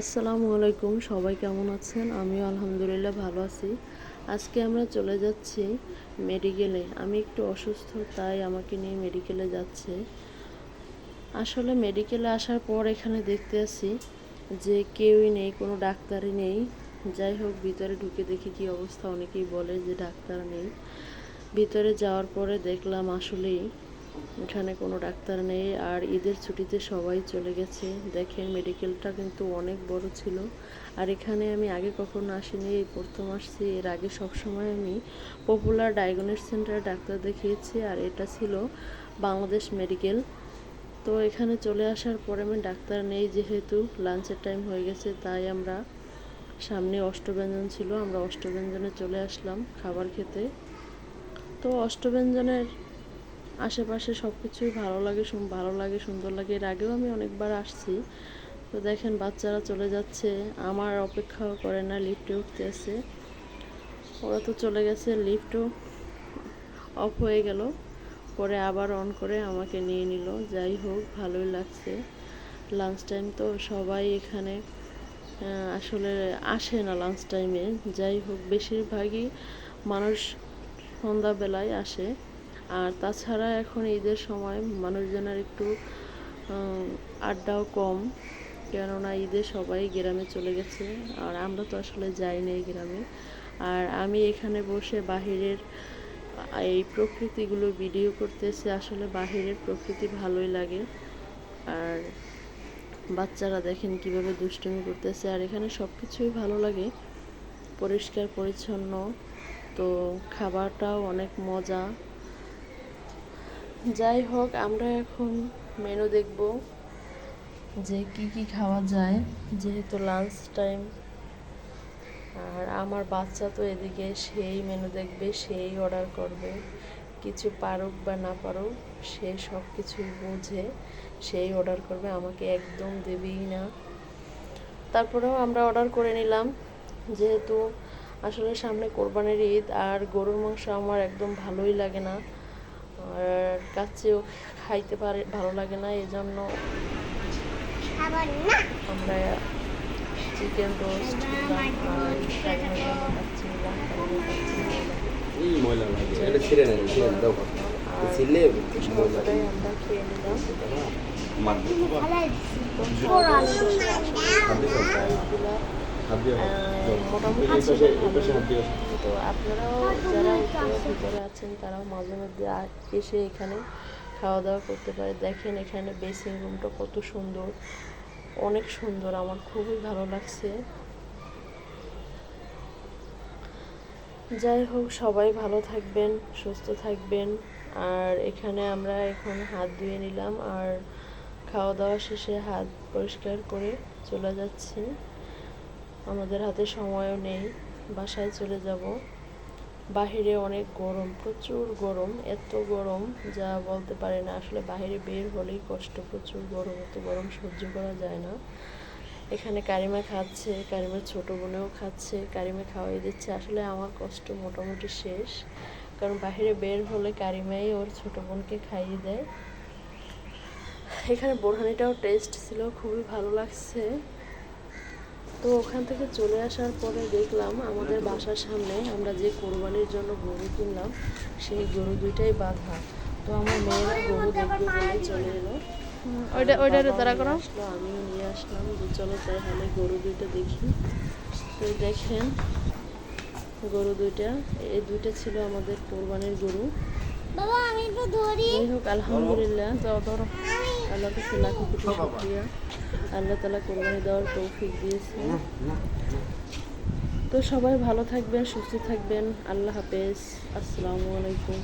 আসসালামু আলাইকুম, সবাই কেমন আছেন? আমিও আলহামদুলিল্লাহ ভালো আছি। আজকে আমরা চলে যাচ্ছি মেডিকেলে। আমি একটু অসুস্থ, তাই আমাকে নিয়ে মেডিকেলে যাচ্ছে। আসলে মেডিকেলে আসার পর এখানে দেখতে আসি যে কেউই নেই, কোনো ডাক্তারই নেই। যাই হোক, ভিতরে ঢুকে দেখি কি অবস্থা। অনেকেই বলে যে ডাক্তার নেই। ভিতরে যাওয়ার পরে দেখলাম আসলেই এখানে কোনো ডাক্তার নেই আর ঈদের ছুটিতে সবাই চলে গেছে। দেখেন মেডিকেলটা কিন্তু অনেক বড় ছিল। আর এখানে আমি আগে কখনো আসিনি, এই প্রথম আসছি। এর আগে সবসময় আমি পপুলার ডায়াগনোস সেন্টারে ডাক্তার দেখিয়েছি আর এটা ছিল বাংলাদেশ মেডিকেল। তো এখানে চলে আসার পরে আমি ডাক্তার নেই যেহেতু লাঞ্চের টাইম হয়ে গেছে, তাই আমরা সামনে অষ্টব্যঞ্জন ছিল, আমরা অষ্টব্যঞ্জনে চলে আসলাম খাবার খেতে। তো অষ্টব্যঞ্জনের আশেপাশে সব কিছুই ভালো লাগে ভালো লাগে, সুন্দর লাগে। এর আগেও আমি অনেকবার আসছি। তো দেখেন, বাচ্চারা চলে যাচ্ছে। আমার অপেক্ষাও করে না, লিফটে উঠতে আছে। ওরা তো চলে গেছে, লিফটও অফ হয়ে গেল। পরে আবার অন করে আমাকে নিয়ে নিল। যাই হোক, ভালোই লাগছে। লাঞ্চ টাইম তো সবাই এখানে আসলে আসে না লাঞ্চ টাইমে যাই হোক, বেশিরভাগই মানুষ সন্ধ্যাবেলায় আসে। আর তাছাড়া এখন ঈদের সময় মানুষজনের একটু আড্ডাও কম। কেননা ঈদে সবাই গ্রামে চলে গেছে, আর আমরা তো আসলে যাই নাই গ্রামে। আর আমি এখানে বসে বাহিরের, এই প্রকৃতিগুলো ভিডিও করতেছি, আসলে বাহিরের প্রকৃতি ভালোই লাগে। আর বাচ্চারা দেখেন কীভাবে দুষ্টুমি করতেছে, আর এখানে সব কিছুই ভালো লাগে। পরিষ্কার, পরিচ্ছন্ন, তো খাবারটাও অনেক মজা। যাই হোক, আমরা এখন মেনু দেখব যে কি কি খাওয়া যায়, যেহেতু লাঞ্চ টাইম আর আমার বাচ্চা তো এদিকে সেই মেনু দেখবে, সেই অর্ডার করবে। কিছু পারুক বা না পারুক, সে সব কিছুই বুঝে, সেই অর্ডার করবে, আমাকে একদম দেবেই না। তারপরেও আমরা অর্ডার করে নিলাম, যেহেতু আসলে সামনে কোরবানির ঈদ, আর গরুর মাংস আমার একদম ভালোই লাগে না। আর কাছেও খাইতে পারে ভালো লাগে না এই জন্য আমরা চিকেন রোস্ট আমরা খেয়ে নিলাম মারবে খালাই তো পোড়ানো। প্রাইসগুলো হাত দিয়ে মোটামুটি তো আপনারাও যারা ভিতরে আছেন তারাও মাঝে মধ্যে এসে এখানে খাওয়া দাওয়া করতে পারে। দেখেন এখানে বেসিং রুমটা কত সুন্দর। অনেক সুন্দর আমার খুবই ভালো লাগছে। যাই হোক সবাই ভালো থাকবেন সুস্থ থাকবেন। আর এখানে আমরা এখন হাত ধুয়ে নিলাম আর খাওয়া দাওয়া শেষে হাত পরিষ্কার করে চলে যাচ্ছি। আমাদের হাতে সময়ও নেই, বাসায় চলে যাব। বাহিরে অনেক গরম, প্রচুর গরম, এত গরম যা বলতে পারে না। আসলে বাইরে বের হলেই কষ্ট, প্রচুর গরম, এত গরম সহ্য করা যায় না। এখানে কারিমা খাচ্ছে, কারিমার ছোট বোনেও খাচ্ছে, কারিমা খাওয়াই দিচ্ছে। আসলে আমার কষ্ট মোটামুটি শেষ, কারণ বাইরে বের হলে কারিমাই ওর ছোট বোনকে খাইয়ে দেয়। এখানে বোরহানিটাও টেস্ট ছিল, খুবই ভালো লাগছে। তো ওখান থেকে চলে আসার পরে দেখলাম আমাদের বাসার সামনে আমরা যে কোরবানির জন্য গরু কিনলাম সেই গরু দুইটাই বাঁধা। তো আমার মেয়েরা গরু দেখবে বলে চলে এলো। ওইটা ওইটা তারা করো আসলো আমিও নিয়ে আসলাম যে চলো তাই হলে গরু দুইটা দেখি। তো দেখেন গরু দুইটা এই দুইটা ছিল আমাদের কোরবানির গরু। বাবা আমি একটু ধরি। যাই হোক আলহামদুলিল্লাহ যাও ধরো। আল্লাহ কাছে লাখো কোটি শুক্রিয়া। আল্লাহ তালা কোরবানি দেওয়ার তৌফিক দিয়েছে। তো সবাই ভালো থাকবেন সুস্থ থাকবেন। আল্লাহ হাফেজ। আসসালামু আলাইকুম।